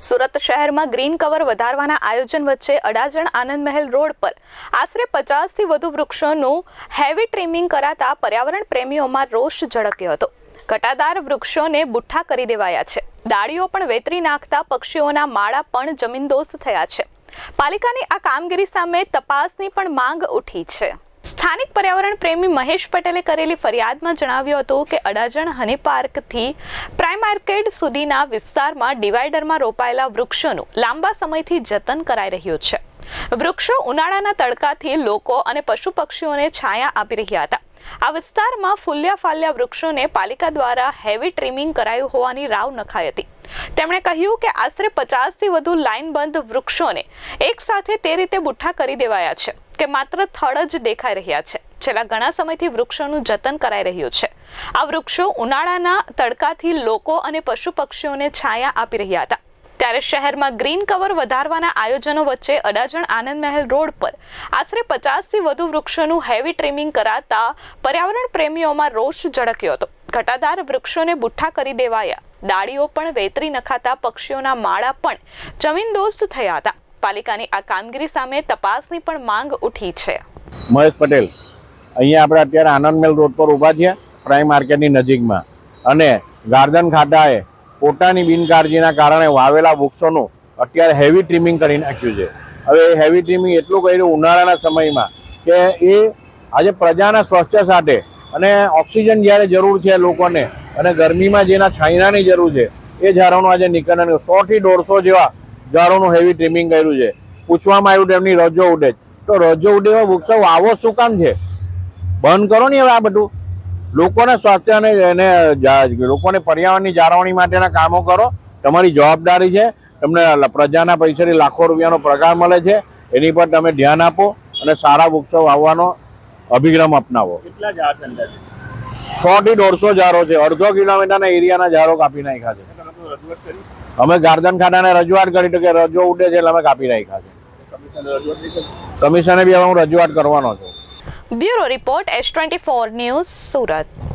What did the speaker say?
સુરત શહેરમાં green cover વધારવાના આયોજન વચ્ચે અડાજણ આનંદ મહેલ રોડ પર આશરે પચાસથી વધુ વૃક્ષોનું હેવી ટ્રીમિંગ કરાતા પર્યાવરણ પ્રેમીઓમાં રોષ ઝળક્યો હતો. ઘટાદાર વૃક્ષોને બુઠ્ઠા કરી દેવાયા છે. ડાળીઓ પણ વેતરી નાખતા પક્ષીઓના માળા પણ જમીનદોસ્ત થયા છે. પાલિકાની આ કામગીરી સામે તપાસની પણ માંગ ઉઠી છે. સ્થાનિક પર્યાવરણ પ્રેમી મહેશ પટેલે કરેલી ફરિયાદમાં જણાવ્યું હતું કે અડાજણ હની પાર્કથી પ્રાઇમ માર્કેટ સુધીના વિસ્તારમાં ડિવાઈડરમાં રોપાયેલા વૃક્ષોનું લાંબા સમયથી જતન કરાઈ રહ્યું છે. વૃક્ષો ઉનાળાના તડકાથી લોકો અને પશુ પક્ષીઓને છાયા આપી રહ્યા હતા. આ વિસ્તારમાં ફૂલ્યા ફાલ્યા વૃક્ષોને પાલિકા દ્વારા હેવી ટ્રીમિંગ કરાયું હોવાની રાવ નખાઈ હતી. તેમણે કહ્યું કે આશરે પચાસથી વધુ લાઇનબંધ વૃક્ષોને એક સાથે તે રીતે બુઠ્ઠા કરી દેવાયા છે. કે માત્ર થડ જ દેખાઈ રહ્યા છે. છેલ્લા ઘણા સમયથી વૃક્ષોનું જતન કરાઈ રહ્યું છે. આ વૃક્ષો ઉનાળાના તડકાથી લોકો અને પશુ પક્ષીઓને છાયા આપી રહ્યા હતા. ત્યારે શહેરમાં ગ્રીન કવર વધારવાના આયોજનો વચ્ચે અડાજણ આનંદ મહેલ રોડ પર આશરે પચાસથી વધુ વૃક્ષોનું હેવી ટ્રીમિંગ કરાતા પર્યાવરણ પ્રેમીઓમાં રોષ ઝળક્યો હતો. ઘટાદાર વૃક્ષોને બુઠ્ઠા કરી દેવાયા. ડાળીઓ પણ વેતરી નખાતા પક્ષીઓના માળા પણ જમીનદોસ્ત થયા હતા. પાલિકાની આ કામગીરી સામે તપાસની પણ માંગ ઉઠી છે. મહેશ પટેલ, અહીંયા આપણે અત્યારે આનંદ મેલ રોડ પર ઊભા છીએ, પ્રાઇમ માર્કેટની નજીકમાં. અને ગાર્ડન ખાતાએ પોતાની બિનકાળજીના કારણે વાવેલા વૃક્ષોનું અત્યારે હેવી ટ્રીમિંગ કરી નાખ્યું છે. હવે એ હેવી ટ્રીમિંગ એટલું કર્યું ઉનાળાના સમયમાં કે એ આજે પ્રજાના સ્વાસ્થ્ય સાથે અને ઓક્સિજન જ્યારે જરૂર છે લોકોને અને ગરમીમાં જેના છાંયડાની જરૂર છે, એ ઝાડોનું આજે નિકંદન સોથી દોઢસો જેવા ઝાડોનું હેવી ટ્રીમિંગ કર્યું છે. પૂછવામાં આવ્યું એમની રજો ઉડે તો રજો ઉડે એવા વૃક્ષો આવો શું કામ છે? બંધ કરો ને હવે આ બધું. લોકોને સ્વાસ્થ્ય અને એને લોકોને પર્યાવરણની જાળવણી માટેના કામો કરો. તમારી જવાબદારી છે. તમને પ્રજાના પૈસાથી લાખો રૂપિયાનો પગાર મળે છે. એની પર તમે ધ્યાન આપો અને સારા વૃક્ષો વાવવાનો અભિગમ અપનાવો. કેટલા ઝાડ સો થી દોઢસો ઝાડો છે. અડધો કિલોમીટરના એરિયાના ઝાડો કાપી નાખ્યા છે. અમે ગાર્ડન ખાતાને રજૂઆત કરી કે રજો ઉડે છે એટલે અમે કાપી નાખ્યા છે. કમિશને બી હવે હું રજૂઆત કરવાનો છું. Bureau report S twenty four news Surat.